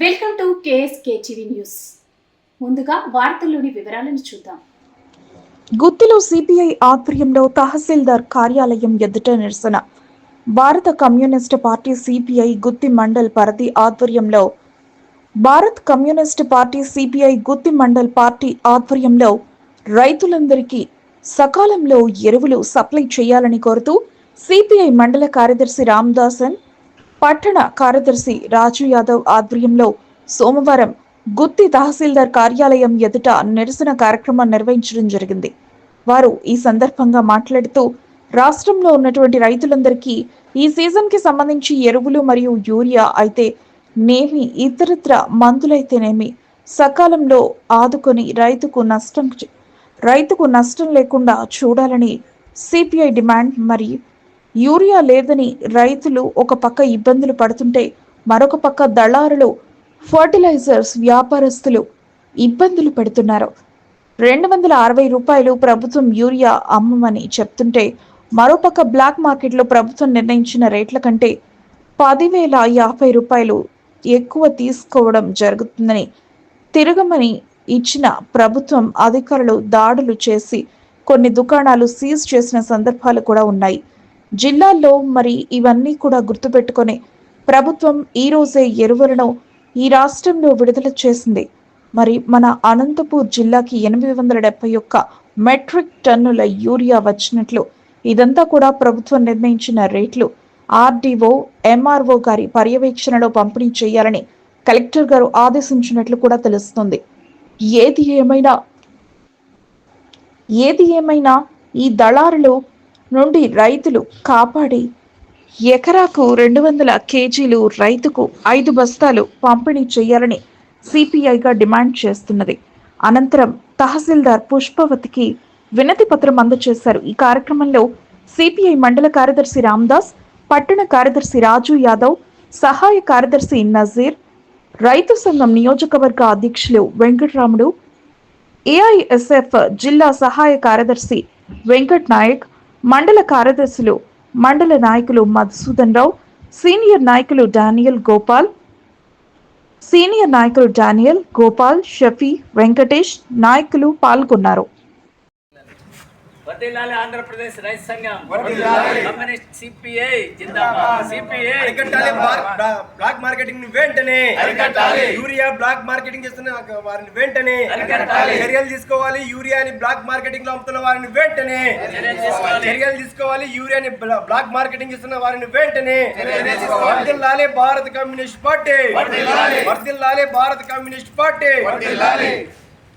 Welcome to KSK TV news. ముందుగా వార్తల్లోని వివరాలను చూద్దాం. గుత్తిలో సిపిఐ ఆధ్వర్యంలో తహసీల్దార్ కార్యాలయం ఎదుట నిరసన. భారత communist party CPI Gutti mandal పరిధి ఆధ్వర్యంలో. Bharat communist party CPI Gutti mandal party ఆధ్వర్యంలో రైతులందరికీ సకాలంలో ఎరువులు సప్లై చేయాలని కోరుతూ సిపిఐ మండల కార్యదర్శి రామదాసన్ పట్టణ కార్యదర్శి రాజు యాదవ్ ఆధ్వర్యంలో సోమవారం గుత్తి తహసీల్దార్ కార్యాలయం ఎదుట నిరసన కార్యక్రమం నిర్వహించడం జరిగింది. వారు ఈ సందర్భంగా మాట్లాడుతూ రాష్ట్రంలో ఉన్నటువంటి రైతులందరికీ ఈ సీజన్కి సంబంధించి ఎరువులు మరియు యూరియా అయితే నేమి ఇతరత్ర మందులైతేనేమి సకాలంలో ఆదుకొని రైతుకు నష్టం చే- రైతుకు నష్టం లేకుండా చూడాలని సిపిఐ డిమాండ్ మరియు యూరియా లేదని రైతులు ఒక పక్క ఇబ్బందులు పడుతుంటే మరొక పక్క దళారులు ఫర్టిలైజర్స్ వ్యాపారస్తులు ఇబ్బందులు పెడుతున్నారు. రెండు వందల అరవై రూపాయలు ప్రభుత్వం యూరియా అమ్మమని చెప్తుంటే మరోపక్క బ్లాక్ మార్కెట్లో ప్రభుత్వం నిర్ణయించిన రేట్ల కంటే పదివేల యాభై రూపాయలు ఎక్కువ తీసుకోవడం జరుగుతుందని తిరగమని ఇచ్చిన ప్రభుత్వం అధికారులు దాడులు చేసి కొన్ని దుకాణాలు సీజ్ చేసిన సందర్భాలు కూడా ఉన్నాయి. జిల్లాల్లో మరి ఇవన్నీ కూడా గుర్తుపెట్టుకొని ప్రభుత్వం ఈ రోజే ఎరువులను ఈ రాష్ట్రంలో విడుదల చేసింది. మరి మన అనంతపూర్ జిల్లాకి ఎనిమిది వందల డెబ్బై ఒక్క మెట్రిక్ టన్నుల యూరియా వచ్చినట్లు ఇదంతా కూడా ప్రభుత్వం నిర్ణయించిన రేట్లు ఆర్డీఓ ఎంఆర్ఓ గారి పర్యవేక్షణలో పంపిణీ చేయాలని కలెక్టర్ గారు ఆదేశించినట్లు కూడా తెలుస్తుంది. ఏది ఏమైనా ఏది ఏమైనా ఈ దళారులు నుండి రైతులు కాపాడి ఎకరాకు రెండు వందల కేజీలు రైతుకు ఐదు బస్తాలు పంపిణీ చేయాలని సిపిఐగా డిమాండ్ చేస్తున్నది. అనంతరం తహసీల్దార్ పుష్పవతికి వినతి పత్రం అందజేశారు. ఈ కార్యక్రమంలో సిపిఐ మండల కార్యదర్శి రామ్దాస్ పట్టణ కార్యదర్శి రాజు యాదవ్ సహాయ కార్యదర్శి నజీర్ రైతు సంఘం నియోజకవర్గ అధ్యక్షులు వెంకటరాముడు ఏఐఎస్ఎఫ్ జిల్లా సహాయ కార్యదర్శి వెంకట్ నాయక్ మండల కార్యదర్శులు మండల నాయకులు మధుసూదన్ రావు సీనియర్ నాయకులు డానియల్ గోపాల్ సీనియర్ నాయకులు డానియల్ గోపాల్ షఫీ వెంకటేష్ నాయకులు పాల్గొన్నారు. వర్ధిల్లాలి ఆంధ్రప్రదేశ్ రైతు సంఘం. కమ్యూనిస్ట్ సిపిఐ అరికట్టాలి. బ్లాక్ మార్కెటింగ్ని వెంటనే అరికట్టాలి. యూరియా బ్లాక్ మార్కెటింగ్ చేస్తున్న వారిని వెంటనే అరికట్టాలి. చర్యలు తీసుకోవాలి. యూరియాని బ్లాక్ మార్కెటింగ్లో అమ్ముతున్న వారిని వెంటనే చర్యలు తీసుకోవాలి. యూరియాని బ్లా- బ్లాక్ మార్కెటింగ్ చేస్తున్న వారిని వెంటనే వర్ధిల్లాలి భారత కమ్యూనిస్ట్ పార్టీ. వర్ధిల్లాలి. భారత కమ్యూనిస్ట్ పార్టీ.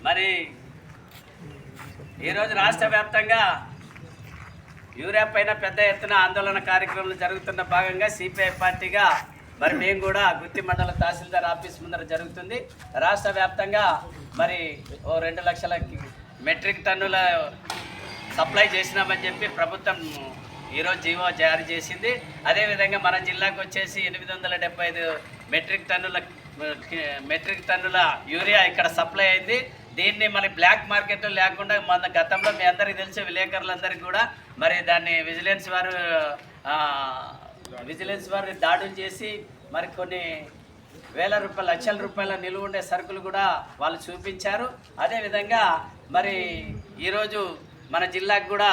మరి ఈరోజు రాష్ట్ర వ్యాప్తంగా యూరియా పైన పెద్ద ఎత్తున ఆందోళన కార్యక్రమాలు జరుగుతున్న భాగంగా సిపిఐ పార్టీగా మరి మేము కూడా గుత్తి మండల తహసీల్దార్ ఆఫీస్ ముందర జరుగుతుంది. రాష్ట్ర వ్యాప్తంగా మరి ఓ రెండు లక్షల మెట్రిక్ టన్నుల సప్లై చేసినామని చెప్పి ప్రభుత్వం ఈరోజు జీవో జారీ చేసింది. అదేవిధంగా మన జిల్లాకు వచ్చేసి ఎనిమిది వందల డెబ్బై ఐదు మెట్రిక్ టన్నుల మెట్రిక్ టన్నుల యూరియా ఇక్కడ సప్లై అయింది. దీన్ని మరి బ్లాక్ మార్కెట్లో లేకుండా మన గతంలో మీ అందరికీ తెలిసే విలేకరులందరికీ కూడా మరి దాన్ని విజిలెన్స్ వారు విజిలెన్స్ వారు దాడులు చేసి మరి కొన్ని వేల రూపాయల లక్షల రూపాయల నిలువ ఉండే సరుకులు కూడా వాళ్ళు చూపించారు. అదేవిధంగా మరి ఈరోజు మన జిల్లాకు కూడా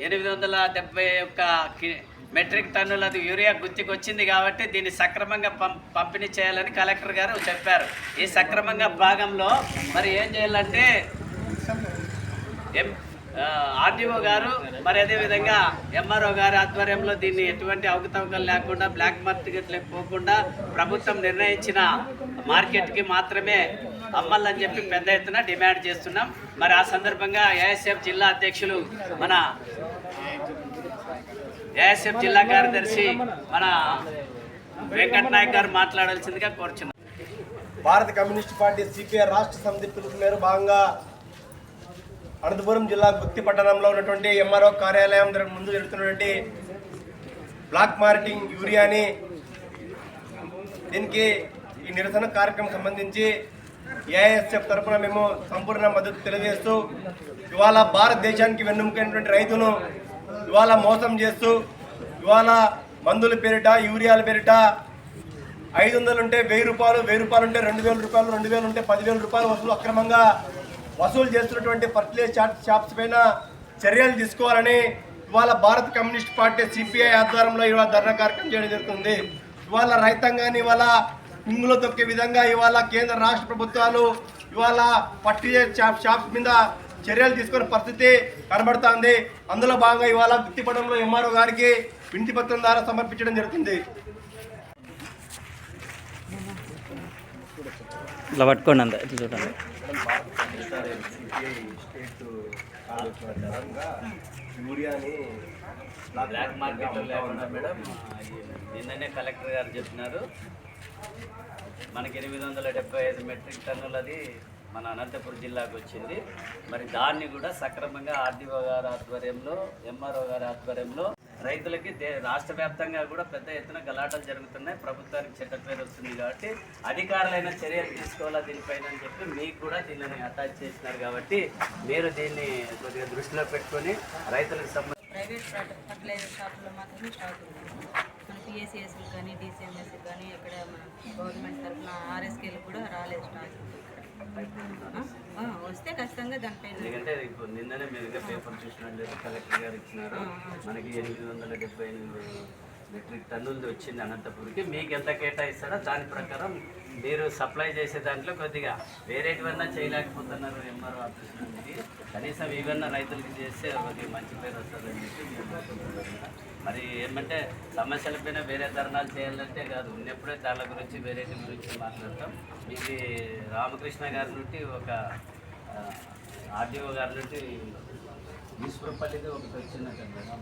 ఎనిమిది వందల డెబ్బై ఒక్క కి- మెట్రిక్ టన్నులది యూరియా గుర్తుకొచ్చింది కాబట్టి దీన్ని సక్రమంగా పం పంపిణీ చేయాలని కలెక్టర్ గారు చెప్పారు. ఈ సక్రమంగా భాగంలో మరి ఏం చేయాలంటే ఎం ఆర్డీఓ గారు మరి అదేవిధంగా ఎంఆర్ఓ గారి ఆధ్వర్యంలో దీన్ని ఎటువంటి అవకతవకలు లేకుండా బ్లాక్ మార్కెట్లకు పోకుండా ప్రభుత్వం నిర్ణయించిన మార్కెట్కి మాత్రమే అమ్మాలని చెప్పి పెద్ద ఎత్తున డిమాండ్ చేస్తున్నాం. మరి ఆ సందర్భంగా ఏఎస్ఎఫ్ జిల్లా అధ్యక్షులు మన ఏఎస్ఎఫ్ జిల్లా కార్యదర్శి మన వెంకట్ నాయక్ గారు మాట్లాడాల్సిందిగా కోరుచున్నాను భారత కమ్యూనిస్ట్ పార్టీ సిపిఐ రాష్ట్ర సమితి పిలుపు మేరకు భాగంగా అనంతపురం జిల్లా గుత్తి పట్టణంలో ఉన్నటువంటి ఎంఆర్ఓ కార్యాలయం దగ్గర ముందు జరుగుతున్నటువంటి బ్లాక్ మార్కెటింగ్ యూరియాని దీనికి ఈ నిరసన కార్యక్రమం సంబంధించి ఏఐఎస్ఎఫ్ తరఫున మేము సంపూర్ణ మద్దతు తెలియజేస్తూ ఇవాళ భారతదేశానికి వెన్నుముకైనటువంటి రైతును ఇవాళ మోసం చేస్తూ ఇవాళ మందుల పేరిట యూరియాల పేరిట ఐదు వందలు ఉంటే వెయ్యి రూపాయలు వెయ్యి రూపాయలు ఉంటే రెండు వేల రూపాయలు రెండు వేలు ఉంటే పదివేల రూపాయలు వసూలు అక్రమంగా వసూలు చేస్తున్నటువంటి ఫర్టిలైజ్ షాప్ షాప్స్ పైన చర్యలు తీసుకోవాలని ఇవాళ భారత కమ్యూనిస్ట్ పార్టీ సిపిఐ ఆధ్వర్యంలో ఇవాళ ధర్నా కార్యక్రమం చేయడం జరుగుతుంది. ఇవాళ రైతాంగాన్ని ఇవాళ ఇంగులో తొక్కే విధంగా ఇవాళ కేంద్ర రాష్ట్ర ప్రభుత్వాలు ఇవాళ ఫర్టిలైజర్ షాప్ షాప్స్ మీద చర్యలు తీసుకునే పరిస్థితి కనబడుతోంది. అందులో భాగంగా ఇవాళ గుత్తిపటంలో ఎంఆర్ఓ గారికి వినతి పత్రం ద్వారా సమర్పించడం జరుగుతుంది. ఇట్లా పట్టుకోండి అంత ఇట్లా చూడండి. బ్లాక్ మార్కెట్లో లేకుండా మేడం. నిన్ననే కలెక్టర్ గారు చెప్పినారు. మనకి ఎనిమిది వందల డెబ్బై ఐదు మెట్రిక్ టన్నులది మన అనంతపురం జిల్లాకు వచ్చింది. మరి దాన్ని కూడా సక్రమంగా ఆర్డీఓ గారి ఆధ్వర్యంలో ఎంఆర్ఓ గారి ఆధ్వర్యంలో రైతులకి దే రాష్ట్ర వ్యాప్తంగా కూడా పెద్ద ఎత్తున గలాటలు జరుగుతున్నాయి. ప్రభుత్వానికి చెడ్డ పేరు వస్తుంది కాబట్టి అధికారులైన చర్యలు తీసుకోవాలా దీనిపైన అని చెప్పి మీకు కూడా దీనిని అటాచ్ చేసినారు కాబట్టి మీరు దీన్ని కొద్దిగా దృష్టిలో పెట్టుకొని రైతులకు సంబంధించి ప్రైవేట్ ఫర్టిలైజర్ షాపులో మాత్రమే స్టాక్ ఉంది. మన పిఎస్సిఎస్ కానీ డిసిఎంఎస్కి కానీ ఇక్కడ గవర్నమెంట్ తరఫున ఆర్ఎస్కేలు కూడా రాలేదు స్టాక్. వస్తే ఖచ్చితంగా దానిపైన ఎందుకంటే ఇప్పుడు నిన్ననే మీరు ఇంకా పేపర్ చూసినట్లయితే కలెక్టర్ గారు ఇచ్చినారు. మనకి ఎనిమిది వందల డెబ్బై ఎనిమిది మెట్రిక్ టన్నులది వచ్చింది అనంతపురికి. మీకు ఎంత కేటాయిస్తారో దాని ప్రకారం మీరు సప్లై చేసే దాంట్లో కొద్దిగా వేరేటివన్నా చేయలేకపోతున్నారు ఎంఆర్ఓ ఆఫీస్ నుండి. కనీసం ఇవన్నా రైతులకి చేస్తే కొద్దిగా మంచి పేరు వస్తుందని చెప్పి మరి ఏమంటే సమస్యలపైన వేరే ధర్నాలు చేయాలంటే కాదు ఉన్నప్పుడే దాని గురించి వేరేటి గురించి మాట్లాడతాం. మీకు రామకృష్ణ గారి నుండి ఒక ఆర్డీఓ గారి నుండి ఈశ్వరపల్లిది ఒకటి వచ్చిందంటే మేడం.